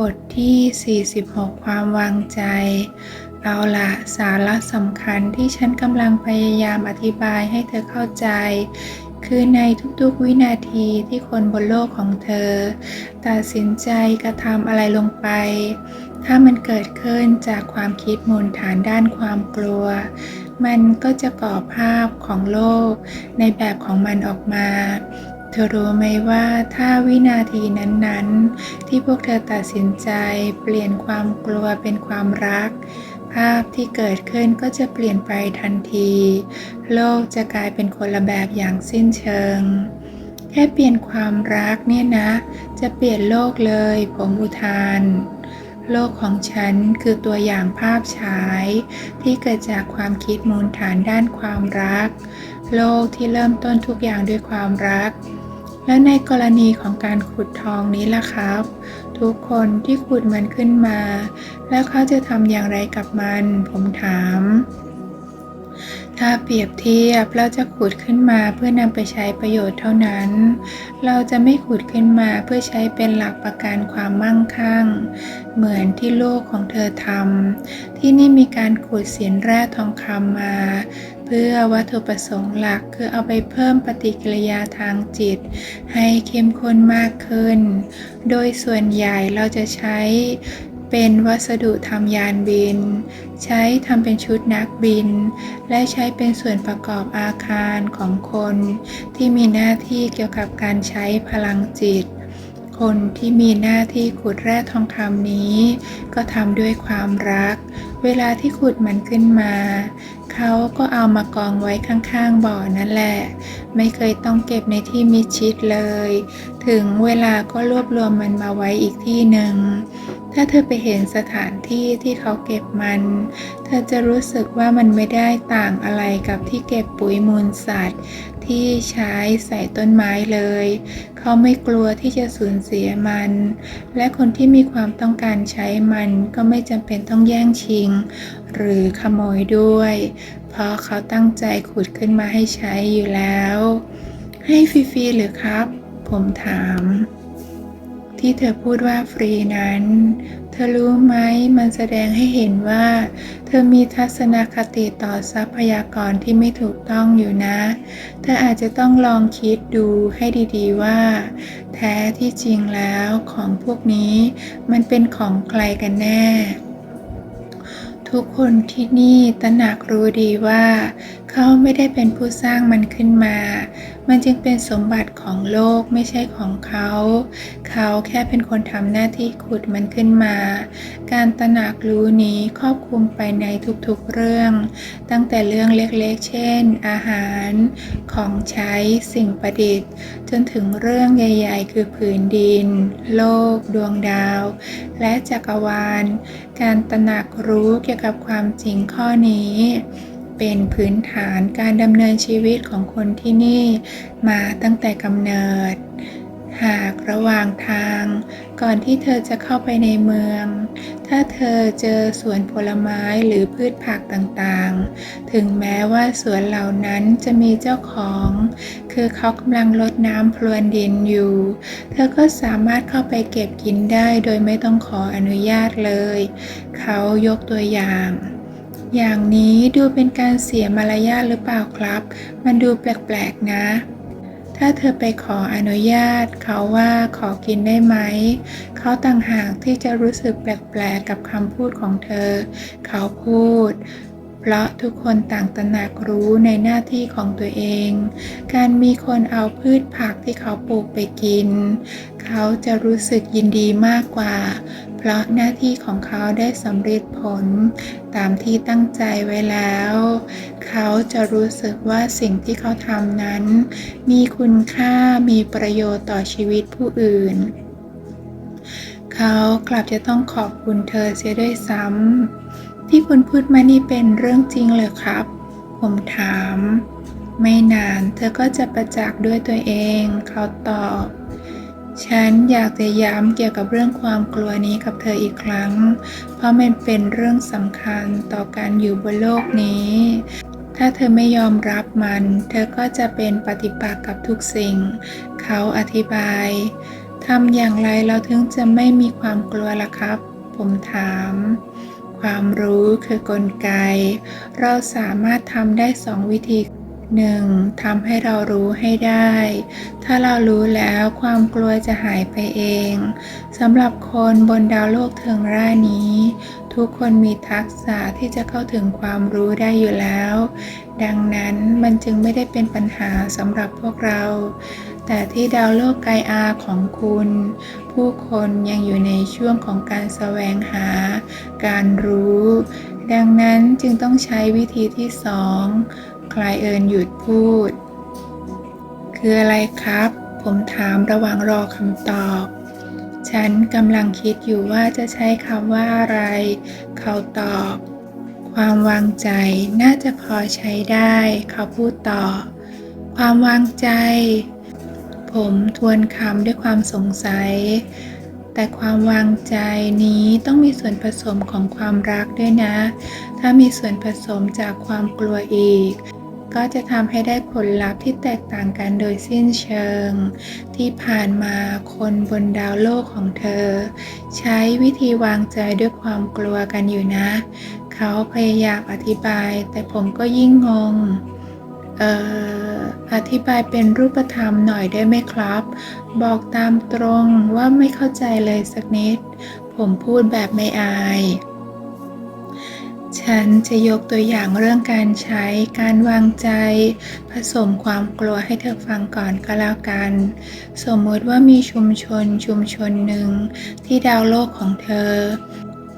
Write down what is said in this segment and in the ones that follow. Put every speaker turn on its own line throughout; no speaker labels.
บทที่ 46 ความวางใจ เอาละสาระสำคัญที่ฉันกำลังพยายามอธิบายให้เธอเข้าใจ คือในทุกๆวินาทีที่คนบนโลกของเธอ ตัดสินใจกระทำอะไรลงไป ถ้ามันเกิดขึ้นจากความคิดมูลฐานด้านความกลัว มันก็จะก่อภาพของโลกในแบบของมันออกมา เธอรู้ไหมว่าถ้าวินาทีนั้นๆ ที่พวกเธอตัดสินใจ เปลี่ยนความกลัวเป็นความรัก ภาพที่เกิดขึ้นก็จะเปลี่ยนไปทันที โลกจะกลายเป็นคนละแบบอย่างสิ้นเชิง แค่เปลี่ยนความรักเนี่ยนะ จะเปลี่ยนโลกเลย ผมอุทาน โลกของฉันคือตัวอย่างภาพฉาย ที่เกิดจากความคิดมูลฐานด้านความรักโลกที่เริ่มต้นทุกอย่างด้วยความรัก และในกรณีของการขุดทองนี้ล่ะครับ ทุกคนที่ขุดมันขึ้นมา แล้วเขาจะทำอย่างไรกับมัน ผมถาม ถ้าเปรียบเทียบเราจะขุดขึ้นมาเพื่อนำไปใช้ประโยชน์เท่านั้น เราจะไม่ขุดขึ้นมาเพื่อใช้เป็นหลักประกันความมั่งคั่ง เหมือนที่โลกของเธอทำที่นี่มีการขุดสินแร่ทองคำมา พื่อวัตถุประสงค์หลักคือเอาไปเพิ่มปฏิกิริยาทางจิต ให้เข้มข้นมากขึ้น โดยส่วนใหญ่เราจะใช้เป็นวัสดุทำยานบิน ใช้ทำเป็นชุดนักบิน และใช้เป็นส่วนประกอบอาคารของคน ที่มีหน้าที่เกี่ยวกับการใช้พลังจิต คนที่มีหน้าที่ขุดแร่ทองคำนี้ ก็ทำด้วยความรัก เวลาที่ขุดมันขึ้นมา เขาก็เอามากองไว้ข้างๆบ่อนั่นแหละ ไม่เคยต้องเก็บในที่มิดชิดเลย ถึงเวลาก็รวบรวมมันมาไว้อีกที่หนึ่ง ถ้าเธอไปเห็นสถานที่ที่เขาเก็บมัน เธอจะรู้สึกว่ามันไม่ได้ต่างอะไรกับที่เก็บปุ๋ยมูลสัตว์ ที่ใช้ใส่ต้นไม้เลย เขาไม่กลัวที่จะสูญเสียมัน และคนที่มีความต้องการใช้มันก็ไม่จำเป็นต้องแย่งชิง หรือขโมยด้วย เพราะเขาตั้งใจขุดขึ้นมาให้ใช้อยู่แล้ว ให้ฟรีๆหรือครับ ผมถาม ที่เธอพูดว่าฟรีนั้น เธอรู้ไหมมันแสดงให้เห็นว่า เธอมีทัศนคติต่อทรัพยากรที่ไม่ถูกต้องอยู่นะ เธออาจจะต้องลองคิดดูให้ดีๆว่า แท้ที่จริงแล้วของพวกนี้มันเป็นของใครกันแน่ ทุกคนที่นี่ตระหนักรู้ดีว่า เขาไม่ได้เป็นผู้สร้างมันขึ้นมา มันจึงเป็นสมบัติของโลกไม่ใช่ของเขา เขาแค่เป็นคนทำหน้าที่ขุดมันขึ้นมา การตระหนักรู้นี้ครอบคลุมไปในทุกๆเรื่อง ตั้งแต่เรื่องเล็กๆ เช่น อาหาร ของใช้ สิ่งประดิษฐ์ จนถึงเรื่องใหญ่ๆ คือผืนดิน โลก ดวงดาว และจักรวาล การตระหนักรู้เกี่ยวกับความจริงข้อนี้ เป็นพื้นฐานการดำเนินชีวิตของคนที่นี่มาตั้งแต่กำเนิด หากระหว่างทาง ก่อนที่เธอจะเข้าไปในเมือง ถ้าเธอเจอสวนผลไม้หรือพืชผักต่างๆ ถึงแม้ว่าสวนเหล่านั้นจะมีเจ้าของ คือเขากำลังรดน้ำพรวนดินอยู่ เธอก็สามารถเข้าไปเก็บกินได้โดยไม่ต้องขออนุญาตเลย เขายกตัวอย่าง อย่างนี้ดูเป็นการเสียมารยาทหรือเปล่าครับ มันดูแปลกๆนะ ถ้าเธอไปขออนุญาต เขาว่าขอกินได้ไหม เขาต่างหากที่จะรู้สึกแปลกๆกับคำพูดของเธอ เขาพูด เพราะทุกคนต่างตระหนักรู้ในหน้าที่ของตัวเอง การมีคนเอาพืชผักที่เขาปลูกไปกิน เขาจะรู้สึกยินดีมากกว่า เพราะหน้าที่ของเขาได้สำเร็จผลตามที่ตั้งใจไว้แล้ว เขาจะรู้สึกว่าสิ่งที่เขาทำนั้น มีคุณค่ามีประโยชน์ต่อชีวิตผู้อื่น เขากลับจะต้องขอบคุณเธอเสียด้วยซ้ำที่คุณพูดมานี่เป็นเรื่องจริงเหรอครับ ผมถาม ไม่นานเธอก็จะประจักษ์ด้วยตัวเอง เขาตอบ ฉันอยากจะย้ำเกี่ยวกับเรื่องความกลัวนี้กับเธออีกครั้ง เพราะมันเป็นเรื่องสำคัญต่อการอยู่บนโลกนี้ ถ้าเธอไม่ยอมรับมัน เธอก็จะเป็นปฏิปักษ์กับทุกสิ่ง เขาอธิบาย ทำอย่างไรเราถึงจะไม่มีความกลัวล่ะครับ ผมถาม ความรู้คือกลไก เราสามารถทำได้สองวิธี หนึ่งทำให้เรารู้ให้ได้ ถ้าเรารู้แล้วความกลัวจะหายไปเองสำหรับคนบนดาวโลกเทิงร่านี้ ทุกคนมีทักษะที่จะเข้าถึงความรู้ได้อยู่แล้ว ดังนั้นมันจึงไม่ได้เป็นปัญหาสำหรับพวกเรา แต่ที่ดาวโลกไกอาของคุณ ผู้คนยังอยู่ในช่วงของการแสวงหา การรู้ ดังนั้นจึงต้องใช้วิธีที่สอง คลายเอิญหยุดพูด คืออะไรครับ ผมถามระหว่างรอคำตอบ ฉันกำลังคิดอยู่ว่าจะใช้คำว่าอะไร เขาตอบ ความวางใจน่าจะพอใช้ได้ เขาพูดต่อ ความวางใจ ผมทวนคำด้วยความสงสัยแต่ความวางใจนี้ต้องมีส่วนผสมของความรักด้วยนะ ถ้ามีส่วนผสมจากความกลัวอีก ก็จะทำให้ได้ผลลัพธ์ที่แตกต่างกันโดยสิ้นเชิง ที่ผ่านมาคนบนดาวโลกของเธอ ใช้วิธีวางใจด้วยความกลัวกันอยู่นะ เขาพยายามอธิบาย แต่ผมก็ยิ่งงงเอ่ออธิบายเป็นรูปธรรมหน่อยได้ไหมครับ บอกตามตรงว่าไม่เข้าใจเลยสักนิด ผมพูดแบบไม่อาย ฉันจะยกตัวอย่างเรื่องการใช้การวางใจ ผสมความกลัวให้เธอฟังก่อนก็แล้วกัน สมมติว่ามีชุมชนชุมชนหนึ่งที่ดาวโลกของเธอ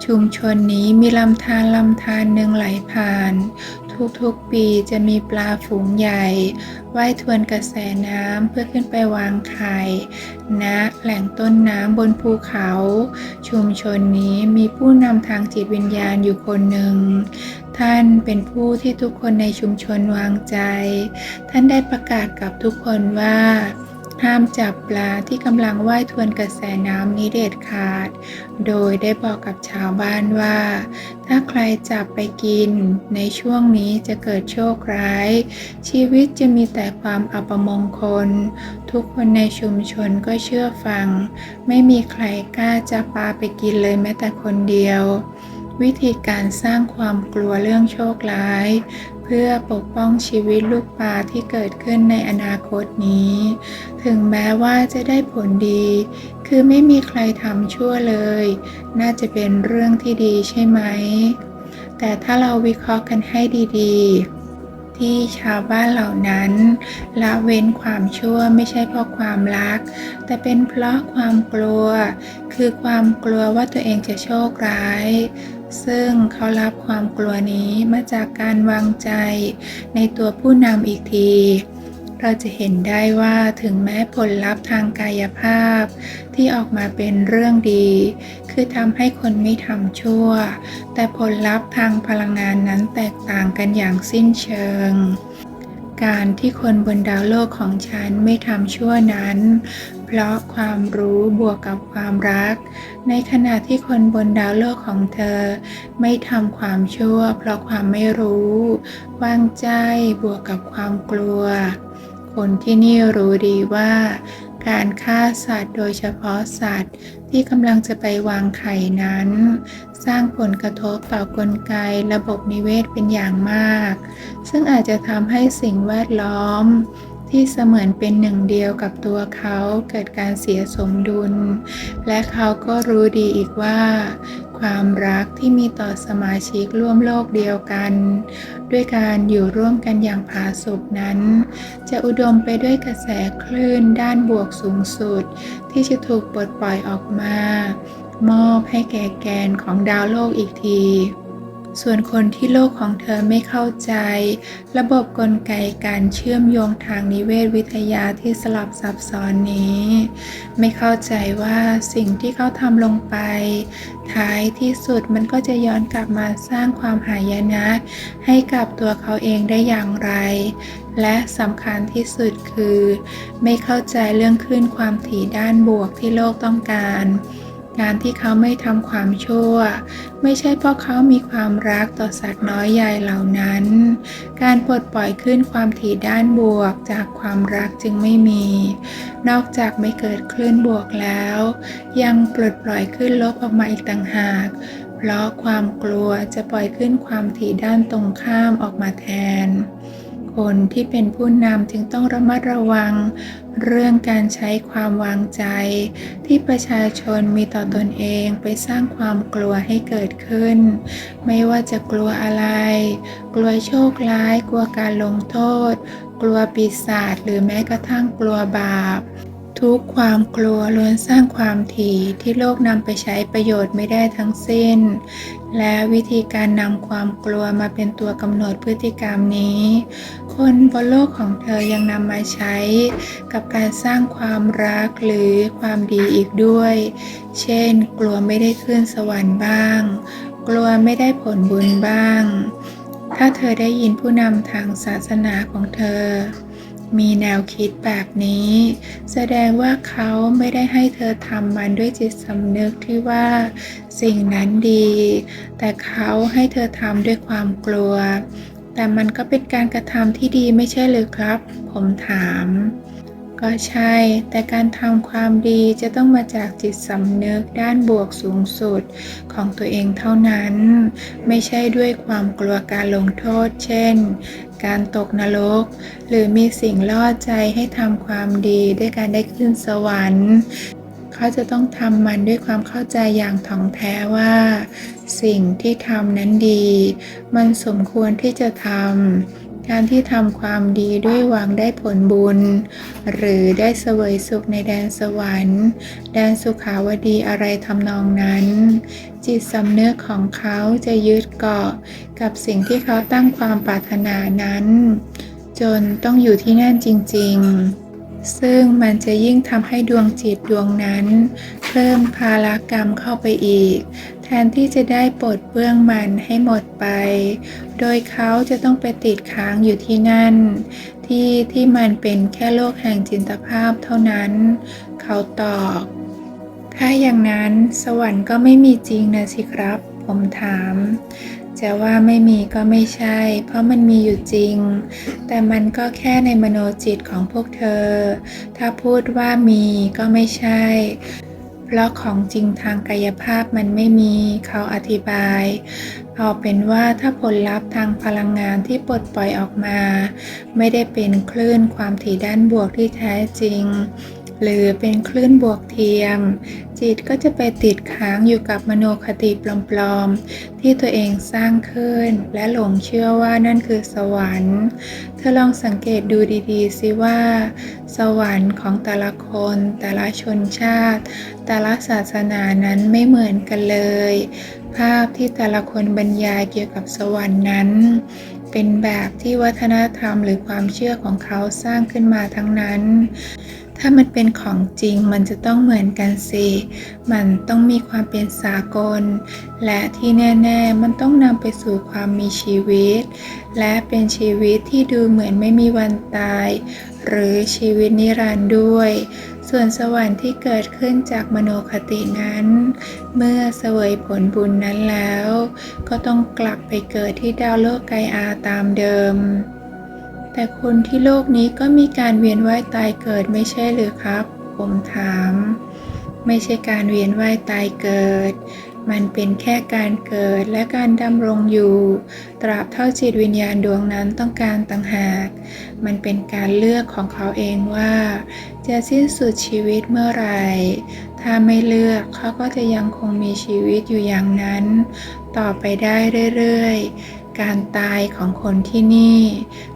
ชุมชนนี้มีลำธารลำธารหนึ่งไหลผ่าน ทุกๆปีจะมีปลาฝูงใหญ่ว่ายทวนกระแสน้ำเพื่อขึ้นไปวางไข่ณแหล่งต้นน้ำบนภูเขา ชุมชนนี้มีผู้นำทางจิตวิญญาณอยู่คนหนึ่ง ท่านเป็นผู้ที่ทุกคนในชุมชนวางใจ ท่านได้ประกาศกับทุกคนว่า ห้ามจับปลาที่กำลังว่ายทวนกระแสน้ำนี้เด็ดขาด โดยได้บอกกับชาวบ้านว่า ถ้าใครจับไปกิน ในช่วงนี้จะเกิดโชคร้าย ชีวิตจะมีแต่ความอัปมงคล ทุกคนในชุมชนก็เชื่อฟัง ไม่มีใครกล้าจับปลาไปกินเลยแม้แต่คนเดียววิธีการสร้างความกลัวเรื่องโชคร้าย เพื่อปกป้องชีวิตลูกปลาที่เกิดขึ้นในอนาคตนี้ ถึงแม้ว่าจะได้ผลดี คือไม่มีใครทำชั่วเลย น่าจะเป็นเรื่องที่ดีใช่ไหม แต่ถ้าเราวิเคราะห์กันให้ดีๆ ที่ชาวบ้านเหล่านั้นละเว้นความชั่วไม่ใช่เพราะความรัก แต่เป็นเพราะความกลัว คือความกลัวว่าตัวเองจะโชคร้าย ซึ่งเขารับความกลัวนี้มาจากการวางใจในตัวผู้นำอีกที เราจะเห็นได้ว่าถึงแม้ผลลัพธ์ทางกายภาพ ที่ออกมาเป็นเรื่องดี คือทำให้คนไม่ทำชั่ว แต่ผลลัพธ์ทางพลังงานนั้นแตกต่างกันอย่างสิ้นเชิง การที่คนบนดาวโลกของฉันไม่ทำชั่วนั้น เพราะความรู้บวกกับความรัก ในขณะที่คนบนดาวโลกของเธอ ไม่ทำความชั่ว เพราะความไม่รู้วางใจบวกกับความกลัว คนที่นี่รู้ดีว่า การฆ่าสัตว์โดยเฉพาะสัตว์ที่กำลังจะไปวางไข่นั้น สร้างผลกระทบต่อกลไกระบบนิเวศเป็นอย่างมาก ซึ่งอาจจะทำให้สิ่งแวดล้อม ที่เสมือนเป็นหนึ่งเดียวกับตัวเขาเกิดการเสียสมดุล และเขาก็รู้ดีอีกว่า ความรักที่มีต่อสมาชิกร่วมโลกเดียวกัน ด้วยการอยู่ร่วมกันอย่างผาสุกนั้น จะอุดมไปด้วยกระแสคลื่นด้านบวกสูงสุด ที่จะถูกปลดปล่อยออกมามอบให้แก่แกนของดาวโลกอีกที ส่วนคนที่โลกของเธอไม่เข้าใจ ระบบกลไกการเชื่อมโยงทางนิเวศวิทยาที่สลับซับซ้อนนี้ ไม่เข้าใจว่าสิ่งที่เขาทำลงไป ท้ายที่สุดมันก็จะย้อนกลับมาสร้างความหายนะให้กับตัวเขาเองได้อย่างไร และสำคัญที่สุดคือ ไม่เข้าใจเรื่องคลื่นความถี่ด้านบวกที่โลกต้องการ การที่เขาไม่ทำความชั่ว ไม่ใช่เพราะเขามีความรักต่อสัตว์น้อยใหญ่เหล่านั้น การปลดปล่อยขึ้นความถี่ด้านบวกจากความรักจึงไม่มี นอกจากไม่เกิดคลื่นบวกแล้ว ยังปลดปล่อยขึ้นลบออกมาอีกต่างหาก เพราะความกลัวจะปล่อยขึ้นความถี่ด้านตรงข้ามออกมาแทน คนที่เป็นผู้นำจึงต้องระมัดระวัง เรื่องการใช้ความวางใจ ที่ประชาชนมีต่อตนเองไปสร้างความกลัวให้เกิดขึ้น ไม่ว่าจะกลัวอะไร กลัวโชคร้าย กลัวการลงโทษ กลัวปีศาจหรือแม้กระทั่งกลัวบาปทุกความกลัวล้วนสร้างความถี่ที่โลกนำไปใช้ประโยชน์ไม่ได้ทั้งสิ้น และวิธีการนำความกลัวมาเป็นตัวกำหนดพฤติกรรมนี้ คนบนโลกของเธอยังนำมาใช้ กับการสร้างความรักหรือความดีอีกด้วย เช่น กลัวไม่ได้ขึ้นสวรรค์บ้าง กลัวไม่ได้ผลบุญบ้าง ถ้าเธอได้ยินผู้นำทางศาสนาของเธอ มีแนวคิดแบบนี้ แสดงว่าเขาไม่ได้ให้เธอทำมันด้วยจิตสำนึกที่ว่าสิ่งนั้นดี แต่เขาให้เธอทำด้วยความกลัว แต่มันก็เป็นการกระทำที่ดีไม่ใช่หรือครับ ผมถาม ก็ใช่ แต่การทำความดีจะต้องมาจากจิตสำนึกด้านบวกสูงสุดของตัวเองเท่านั้น ไม่ใช่ด้วยความกลัวการลงโทษ เช่น การตกนรก หรือมีสิ่งล่อใจให้ทำความดีด้วยการได้ขึ้นสวรรค์ เขาจะต้องทำมันด้วยความเข้าใจอย่างถ่องแท้ว่า สิ่งที่ทำนั้นดี มันสมควรที่จะทำการที่ทำความดีด้วยหวังได้ผลบุญ หรือได้เสวยสุขในแดนสวรรค์ แดนสุขาวดีอะไรทำนองนั้น จิตสำนึกของเขาจะยึดเกาะกับสิ่งที่เขาตั้งความปรารถนานั้น จนต้องอยู่ที่นั่นจริง ๆ ซึ่งมันจะยิ่งทำให้ดวงจิตดวงนั้น เพิ่มภารกรรมเข้าไปอีก แทนที่จะได้ปลดเปลื้องมันให้หมดไป โดยเขาจะต้องไปติดค้างอยู่ที่นั่น ที่ที่มันเป็นแค่โลกแห่งจินตภาพเท่านั้น เขาตอบ ถ้าอย่างนั้นสวรรค์ก็ไม่มีจริงนะสิครับ ผมถาม จะว่าไม่มีก็ไม่ใช่ เพราะมันมีอยู่จริง แต่มันก็แค่ในมโนจิตของพวกเธอ ถ้าพูดว่ามีก็ไม่ใช่ เพราะของจริงทางกายภาพมันไม่มีเขาอธิบาย เอาเป็นว่าถ้าผลลัพธ์ทางพลังงานที่ปลดปล่อยออกมา ไม่ได้เป็นคลื่นความถี่ด้านบวกที่แท้จริง หรือเป็นคลื่นบวกเทียม จิตก็จะไปติดค้างอยู่กับมโนคติปลอมๆ ที่ตัวเองสร้างขึ้น และหลงเชื่อว่านั่นคือสวรรค์ เธอลองสังเกตดูดีๆสิว่า สวรรค์ของแต่ละคน แต่ละชนชาติ แต่ละศาสนานั้นไม่เหมือนกันเลย ภาพที่แต่ละคนบรรยายเกี่ยวกับสวรรค์นั้นเป็นแบบที่วัฒนธรรมหรือความเชื่อของเขาสร้างขึ้นมาทั้งนั้น ถ้ามันเป็นของจริงมันจะต้องเหมือนกันสิ มันต้องมีความเป็นสากล และที่แน่ๆ มันต้องนำไปสู่ความมีชีวิต และเป็นชีวิตที่ดูเหมือนไม่มีวันตาย หรือชีวิตนิรันดร์ด้วย ส่วนสวรรค์ที่เกิดขึ้นจากมโนคตินั้น เมื่อเสวยผลบุญนั้นแล้ว ก็ต้องกลับไปเกิดที่ดาวโลกไกอาตามเดิม แต่คนที่โลกนี้ก็มีการเวียนว่ายตายเกิดไม่ใช่หรือครับ ผมถาม ไม่ใช่การเวียนว่ายตายเกิด มันเป็นแค่การเกิดและการดำรงอยู่ ตราบเท่าจิตวิญญาณดวงนั้นต้องการต่างหาก มันเป็นการเลือกของเขาเองว่า จะสิ้นสุดชีวิตเมื่อไหร่ ถ้าไม่เลือกเขาก็จะยังคงมีชีวิตอยู่อย่างนั้น ต่อไปได้เรื่อยๆการตายของคนที่นี่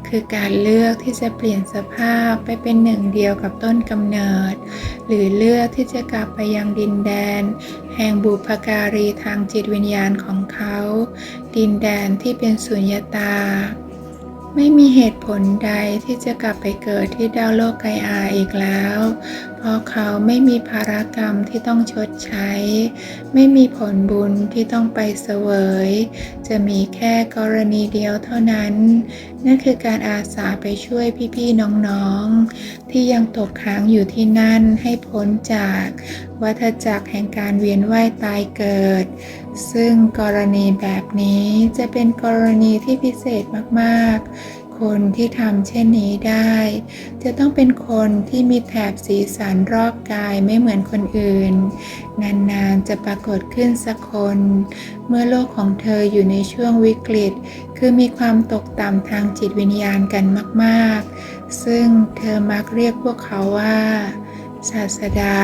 คือการเลือกที่จะเปลี่ยนสภาพไปเป็นหนึ่งเดียวกับต้นกำเนิด หรือเลือกที่จะกลับไปยังดินแดน แห่งบุพการีทางจิตวิญญาณของเขา ดินแดนที่เป็นสุญญตา ไม่มีเหตุ ลใดที่จะกลับไปเกิดที่ดาวโลกไกอาอีกแล้ว เพราะเขาไม่มีภารกรรมที่ต้องชดใช้ ไม่มีผลบุญที่ต้องไปเสวย จะมีแค่กรณีเดียวเท่านั้น นั่นคือการอาสาไปช่วยพี่ๆน้องๆ ที่ยังตกค้างอยู่ที่นั่นให้พ้นจากวัฏจักรแห่งการเวียนว่ายตายเกิด ซึ่งกรณีแบบนี้จะเป็นกรณีที่พิเศษมากๆ คนที่ทำเช่นนี้ได้ จะต้องเป็นคนที่มีแถบสีสันรอบกายไม่เหมือนคนอื่น นานๆจะปรากฏขึ้นสักคน เมื่อโลกของเธออยู่ในช่วงวิกฤต คือมีความตกต่ำทางจิตวิญญาณกันมากๆ ซึ่งเธอมักเรียกพวกเขาว่า ศาสดา